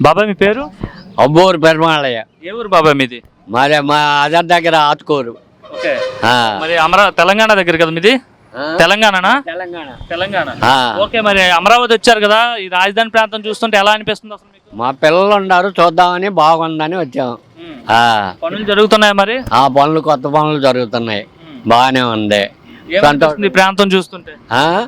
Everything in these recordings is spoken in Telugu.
బాబాయ్ మీ పేరు? అబ్బోరు పెరుమాళయ్య. ఏ ఊరు బాబాయ్ మీది? మరి మా అదర్ దగ్గర ఆతుకోరు. మరి అమరా తెలంగాణ దగ్గర కదా మీది? తెలంగాణనా? తెలంగాణ. తెలంగాణ. ఓకే మరి అమరావతి వచ్చారు కదా ఈ రాజధాని ప్రాంతం చూస్తుంటే ఎలా అనిపిస్తుంది అసలు మా పిల్లలు ఉన్నారు చూద్దామని బాగుందని వచ్చాం. ఉమ్. ఆ. పనులు జరుగుతున్నాయి మరి? ఆ పనులు కొత్త పనులు జరుగుతున్నాయి. బాగానే ఉంది. ఏమనిపిస్తుంది ఈ ప్రాంతం చూస్తుంటే?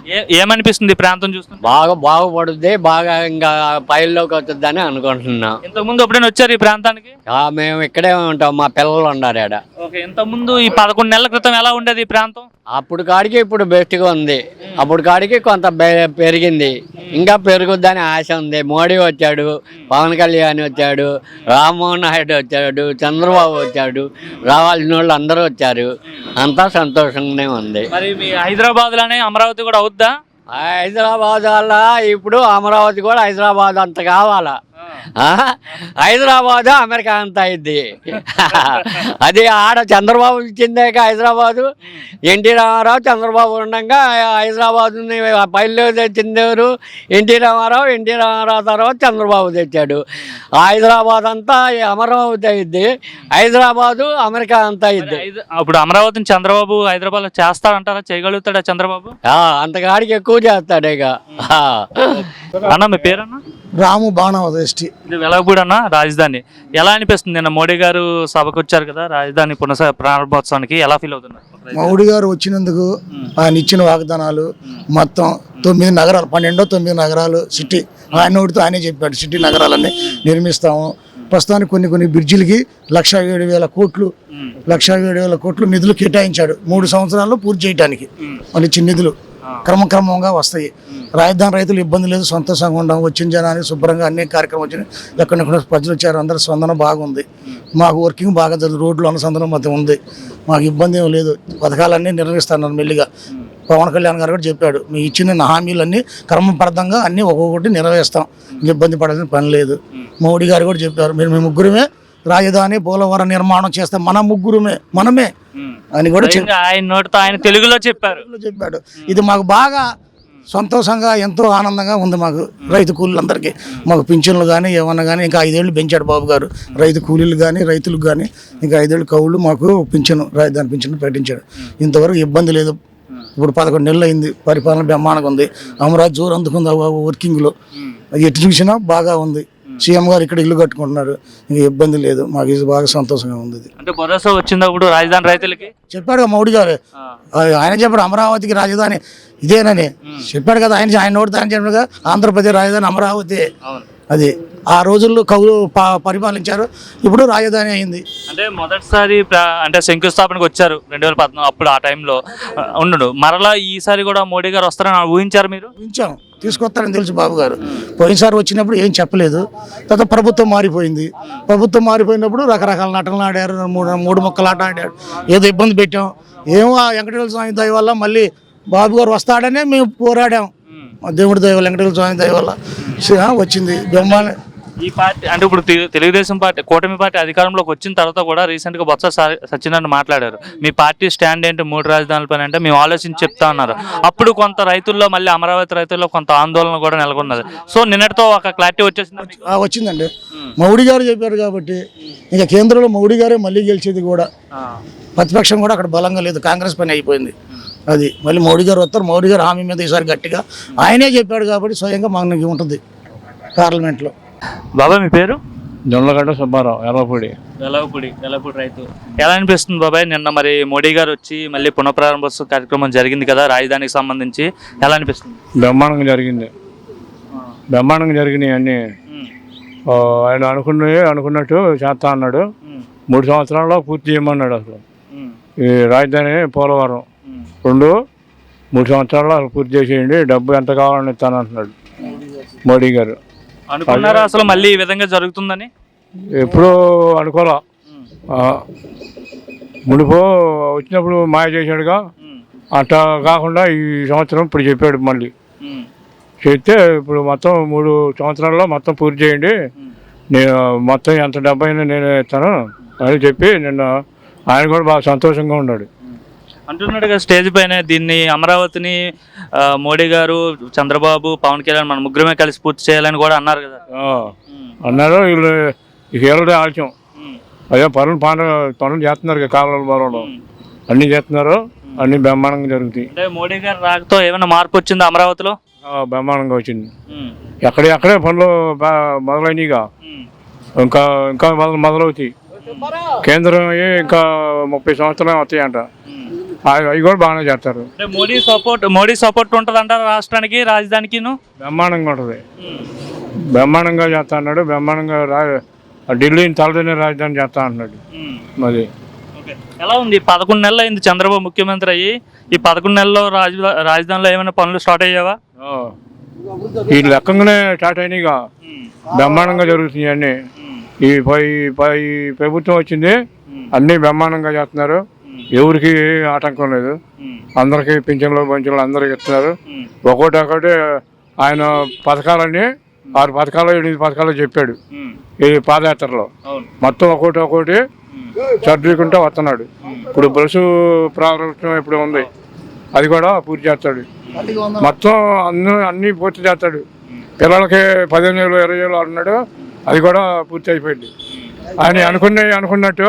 ఏ- ఏమనిపిస్తుంది ఈ ప్రాంతం చూస్తుంటే? బాగా బాగుపడుద్ది బాగా ఇంకా పైల్లోకి వస్తుందని అనుకుంటున్నాం. ఇంతకు ముందు ఎప్పుడైనా వచ్చారు ఈ ప్రాంతానికి? ఆ, మేము ఇక్కడే ఉంటాం మా పిల్లలు ఉన్నారు ఆడ. ఓకే ఇంత ముందు ఈ పదకొండు నెలల క్రితం ఎలా ఉండేది ఈ ప్రాంతం? అప్పుడు కాడికి ఇప్పుడు బెస్ట్గా ఉంది. అప్పుడు కాడికి కొంత బె- పెరిగింది. ఇంకా పెరుగుద్దని ఆశ ఉంది. మోడీ వచ్చాడు పవన్ కళ్యాణ్ వచ్చాడు రామ్మోహన్ నాయుడు వచ్చాడు చంద్రబాబు వచ్చాడు రావాల్సిన వాళ్ళు అందరూ వచ్చారు అంతా సంతోషంగానే ఉంది. మరి మీ హైదరాబాద్లోనే అమరావతి కూడా అవుద్దా? హైదరాబాద్ వల్ల ఇప్పుడు అమరావతి కూడా హైదరాబాద్ అంత కావాలా. హైదరాబాద్ అమెరికా అంత అయింది. అది ఆడ చంద్రబాబు ఇచ్చిందాక హైదరాబాదు. ఎన్టీ రామారావు చంద్రబాబు ఉండగా హైదరాబాద్ పైల్లో ఎవరు ఎన్టీ రామారావు ఎన్టీ రామారావు తర్వాత చంద్రబాబు తెచ్చాడు. హైదరాబాద్ అంతా అమరావతి అయింది. హైదరాబాదు అమెరికా అంత అయింది. ఇప్పుడు అమరావతిని చంద్రబాబు హైదరాబాద్లో చేస్తాడంటారా? చేయగలుగుతాడా చంద్రబాబు? ఆ, అంతకాడికి ఎక్కువ చేస్తాడు ఇక. అన్న మీ పేరన్నా? రాము బాణవదృష్టి ఇది వెలగపూడి అన్న రాజధాని. ఎలా అనిపిస్తుంది? నిన్న మోడీ గారు సభకు వచ్చారు కదా రాజధాని పునః ప్రారంభోత్సవానికి ఎలా ఫీల్ అవుతున్నారు? మౌడి గారు వచ్చినందుకు ఆయన ఇచ్చిన వాగ్దానాలు మొత్తం తొమ్మిది నగరాలు పన్నెండో తొమ్మిది నగరాలు సిటీ. ఆయన ఒకటితో ఆయనే చెప్పాడు సిటీ నగరాలన్నీ నిర్మిస్తాము. ప్రస్తుతానికి కొన్ని కొన్ని బ్రిడ్జిలకి లక్ష ఏడు వేల కోట్లు లక్ష ఏడు వేల కోట్లు నిధులు కేటాయించాడు. మూడు సంవత్సరాల్లో పూర్తి చేయడానికి వాళ్ళు ఇచ్చిన నిధులు. క్రమక్రమంగా వస్తాయి. రాజధాని రైతులు ఇబ్బంది లేదు సంతోషంగా ఉండాం వచ్చిన జనానికి శుభ్రంగా అన్ని కార్యక్రమం వచ్చినాయి ఎక్కడెక్కడ ప్రజలు వచ్చారు అందరి స్పందన బాగుంది. మాకు వర్కింగ్ బాగా జరుగుతుంది రోడ్లు అనుసంధానం మొత్తం ఉంది. మాకు ఇబ్బంది ఏం లేదు. పథకాలన్నీ నిర్వహిస్తున్నారు మెల్లిగా. పవన్ కళ్యాణ్ గారు కూడా చెప్పాడు మీ ఇచ్చిన హామీలన్నీ క్రమబద్ధంగా అన్నీ ఒక్కొక్కటి నిర్వహిస్తాం ఇబ్బంది పడాల్సిన పని లేదు. మోడీ గారు కూడా చెప్పారు మీరు మీ ముగ్గురమే రాజధాని పోలవరం నిర్మాణం చేస్తాం మన ముగ్గురమే మనమే అని కూడా ఆయన నోటితో ఆయన తెలుగులో చెప్పారు. చెప్పాడు. ఇది మాకు బాగా సంతోషంగా ఎంతో ఆనందంగా ఉంది మాకు రైతు కూలీలందరికీ. మాకు పింఛన్లు కానీ ఏమన్నా కానీ ఇంకా ఐదేళ్ళు పెంచాడు బాబు గారు. రైతు కూలీలు కానీ రైతులకు కానీ ఇంకా ఐదేళ్ళు కవులు మాకు పింఛను రాజధాని పింఛను ప్రకటించాడు. ఇంతవరకు ఇబ్బంది లేదు. ఇప్పుడు పదకొండు నెలలు అయింది. పరిపాలన బ్రహ్మాండంగా ఉంది. అమరావతి జోరు అందుకుంది వర్కింగ్లో. ఎటు చూసినా బాగా ఉంది. సీఎం గారు ఇక్కడ ఇల్లు కట్టుకుంటున్నారు. ఇంకా ఇబ్బంది లేదు. మాకు ఇది బాగా సంతోషంగా ఉంది అంటే భరోసా వచ్చినప్పుడు రాజధాని రైతులకి? చెప్పాడు కదా మౌడి గారు. ఆయన చెప్పాడు అమరావతికి రాజధాని ఇదేనని. చెప్పాడు కదా ఆయన ఆయన నోటితో ఆయన చెప్పాడు ఆంధ్రప్రదేశ్ రాజధాని అమరావతి. అది ఆ రోజుల్లో కవులు పరిపాలించారు. ఇప్పుడు రాజధాని అయింది. అంటే మొదటిసారి అంటే శంకుస్థాపనకు వచ్చారు రెండు వేల పద్నాలుగు అప్పుడు ఆ టైంలో. ఆ, ఉండు మరలా ఈసారి కూడా మోడీ గారు వస్తారని ఊహించారు మీరు? ఊహించాం. తీసుకొస్తారని తెలుసు బాబు గారు. పోయినసారి వచ్చినప్పుడు ఏం చెప్పలేదు. తర్వాత ప్రభుత్వం మారిపోయింది. ప్రభుత్వం మారిపోయినప్పుడు రకరకాల నటనలు ఆడారు. మూడు మూడు మొక్కలు ఆట ఆడాడు ఏదో ఇబ్బంది పెట్టాం. ఏమో ఆ వెంకటేశ్వర స్వామి దయ వల్ల మళ్ళీ బాబు గారు వస్తాడనే మేము పోరాడాం. మా దేవుడి దయ వల్ల వెంకటేశ్వర స్వామి దయ వల్ల వచ్చింది. బ్రహ్మాండ ఈ పార్టీ అంటే ఇప్పుడు తెలు- తెలుగుదేశం పార్టీ కూటమి పార్టీ అధికారంలోకి వచ్చిన తర్వాత కూడా రీసెంట్గా బొత్స సత్యనారాయణ మాట్లాడారు. మీ పార్టీ స్టాండ్ ఏంటి మూడు రాజధానుల పైన అంటే మేము ఆలోచించి చెప్తా ఉన్నారు అప్పుడు కొంత రైతుల్లో మళ్ళీ అమరావతి రైతుల్లో కొంత ఆందోళన కూడా నెలకొన్నది. సో నిన్నటితో ఒక క్లారిటీ వచ్చేసింది వచ్చిందండి. మౌడి గారు చెప్పారు కాబట్టి ఇంకా కేంద్రంలో మౌడి గారే మళ్ళీ గెలిచేది కూడా ప్రతిపక్షం కూడా అక్కడ బలంగా లేదు. కాంగ్రెస్ పని అయిపోయింది. అది. మళ్ళీ మోడీ గారు వస్తారు. మోడీ గారు హామీ మీద ఈసారి గట్టిగా ఆయనే చెప్పాడు కాబట్టి స్వయంగా మనకి ఉంటుంది పార్లమెంట్లో. బాబాయ్ మీ పేరు? జొన్నలగడ్డ సుబ్బారావు ఎర్రపూడి వెలవపూడి వెలవపూడి రైతు. ఎలా అనిపిస్తుంది బాబాయ్? నిన్న మరి మోడీ గారు వచ్చి మళ్ళీ పునఃప్రారంభోత్సవ కార్యక్రమం జరిగింది కదా రాజధానికి సంబంధించి. ఎలా అనిపిస్తుంది? బ్రహ్మాండంగా జరిగింది. బ్రహ్మాండంగా జరిగినాయి అన్నీ. ఆ, ఆయన అనుకున్నవి అనుకున్నట్టు చేస్తా అన్నాడు. మూడు సంవత్సరాల్లో పూర్తి చేయమన్నాడు అసలు. ఈ రాజధాని పోలవరం. రెండు మూడు సంవత్సరాల్లో అసలు పూర్తి చేసేయండి డబ్బు ఎంత కావాలని ఇస్తాను అంటున్నాడు. మోడీ గారు. అనుకున్నారా అసలు మళ్ళీ ఈ విధంగా జరుగుతుందని? ఎప్పుడూ అనుకోలే. మునుపు వచ్చినప్పుడు మాయ చేశాడుగా. అట్లా కాకుండా ఈ సంవత్సరం ఇప్పుడు చెప్పాడు మళ్ళీ. చేస్తే ఇప్పుడు మొత్తం మూడు సంవత్సరాల్లో మొత్తం పూర్తి చేయండి. నేను మొత్తం ఎంత డబ్బు అయినా నేను ఇస్తాను అని చెప్పి నిన్న ఆయన కూడా బాగా సంతోషంగా ఉన్నాడు. అంటున్నాడు కదా స్టేజ్ పైన దీన్ని అమరావతిని మోడీ గారు చంద్రబాబు పవన్ కళ్యాణ్ మన ముగ్గురమే కలిసి పూర్తి చేయాలని కూడా అన్నారు కదా. ఆ, అన్నారు వీళ్ళు వీళ్ళదే ఆలస్యం. అదే పనులు పాన పనులు చేస్తున్నారు కాలువలు బలంలో అన్నీ చేస్తున్నారు అన్నీ బ్రహ్మాండంగా జరుగుతాయి. అంటే మోడీ గారి రాకతో ఏమైనా మార్పు వచ్చిందా అమరావతిలో? ఆ, బ్రహ్మాండంగా వచ్చింది. ఎక్కడే అక్కడే పనులు మొదలైనవిగా ఇంకా. ఇంకా మొదలు మొదలవుతాయి. కేంద్రం ఇంకా ముప్పై సంవత్సరాలు వస్తాయంట అవి కూడా బాగానే చేస్తారు. అంటే మోడీ సపోర్ట్ మోడీ సపోర్ట్ ఉంటుందంటారా రాష్ట్రానికి రాజధానికిను? బ్రహ్మాండంగా ఉంటుంది. బ్రహ్మాండంగా చేస్తా అన్నాడు. బ్రహ్మాండంగా రా ఢిల్లీని తలదనే రాజధాని చేస్తా అంటున్నాడు మరి. ఎలా ఉంది? పదకొండు నెలలు అయింది చంద్రబాబు ముఖ్యమంత్రి అయ్యి. ఈ పదకొండు నెలల్లో రాజ రాజధానిలో ఏమైనా పనులు స్టార్ట్ అయ్యావా? ఈ లెక్కగానే స్టార్ట్ అయినాయిగా బ్రహ్మాండంగా జరుగుతున్నాయి అన్నీ. ఈ పై పై ప్రభుత్వం వచ్చింది. అన్నీ బ్రహ్మాండంగా చేస్తున్నారు. ఎవరికి ఆటంకం లేదు. అందరికీ పింఛన్లు పంచులు అందరికి ఇస్తున్నారు. ఒక్కోటి ఒకటి ఆయన పథకాలన్నీ ఆరు పథకాలు ఎనిమిది పథకాలు చెప్పాడు. ఈ పాదయాత్రలో. మొత్తం ఒక్కోటి ఒక్కోటి చదువుకుంటూ వస్తున్నాడు. ఇప్పుడు బస్సు ప్రారంభం ఇప్పుడు ఉంది. అది కూడా పూర్తి చేస్తాడు. మొత్తం అన్ని అన్నీ పూర్తి చేస్తాడు. పిల్లలకి పదిహేను వేలు ఇరవై వేలు అన్నాడు అది కూడా పూర్తి అయిపోయింది. ఆయన అనుకునే అనుకున్నట్టు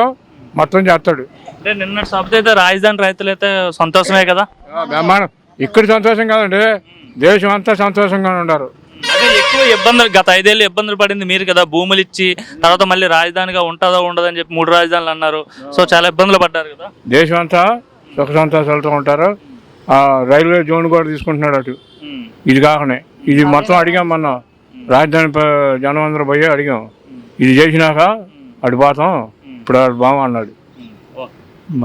మొత్తం చేస్తాడు. అంటే నిన్న సభ అయితే రాజధాని రైతులు అయితే సంతోషమే కదా? బ్రహ్మాండం. ఇక్కడ సంతోషం కాదండి దేశం అంతా సంతోషంగా ఉన్నారు అదే ఎక్కువ ఇబ్బందులు గత ఐదేళ్ళు ఇబ్బందులు పడింది మీరు కదా భూములు ఇచ్చి తర్వాత మళ్ళీ రాజధానిగా ఉంటుందో ఉండదో అని చెప్పి మూడు రాజధానులు అన్నారు. సో చాలా ఇబ్బందులు పడ్డారు కదా? దేశం అంతా సుఖ సంతోషాలతో ఉంటారు. ఆ, రైల్వే జోన్ కూడా తీసుకుంటున్నాడు అటు. ఇది కాకనే. ఇది మొత్తం అడిగాం మొన్న. రాజధాని జనం అందరూ పోయి అడిగాం. ఇది చేసినాక అటు పోతాం. ఇప్పుడు బాగా అన్నాడు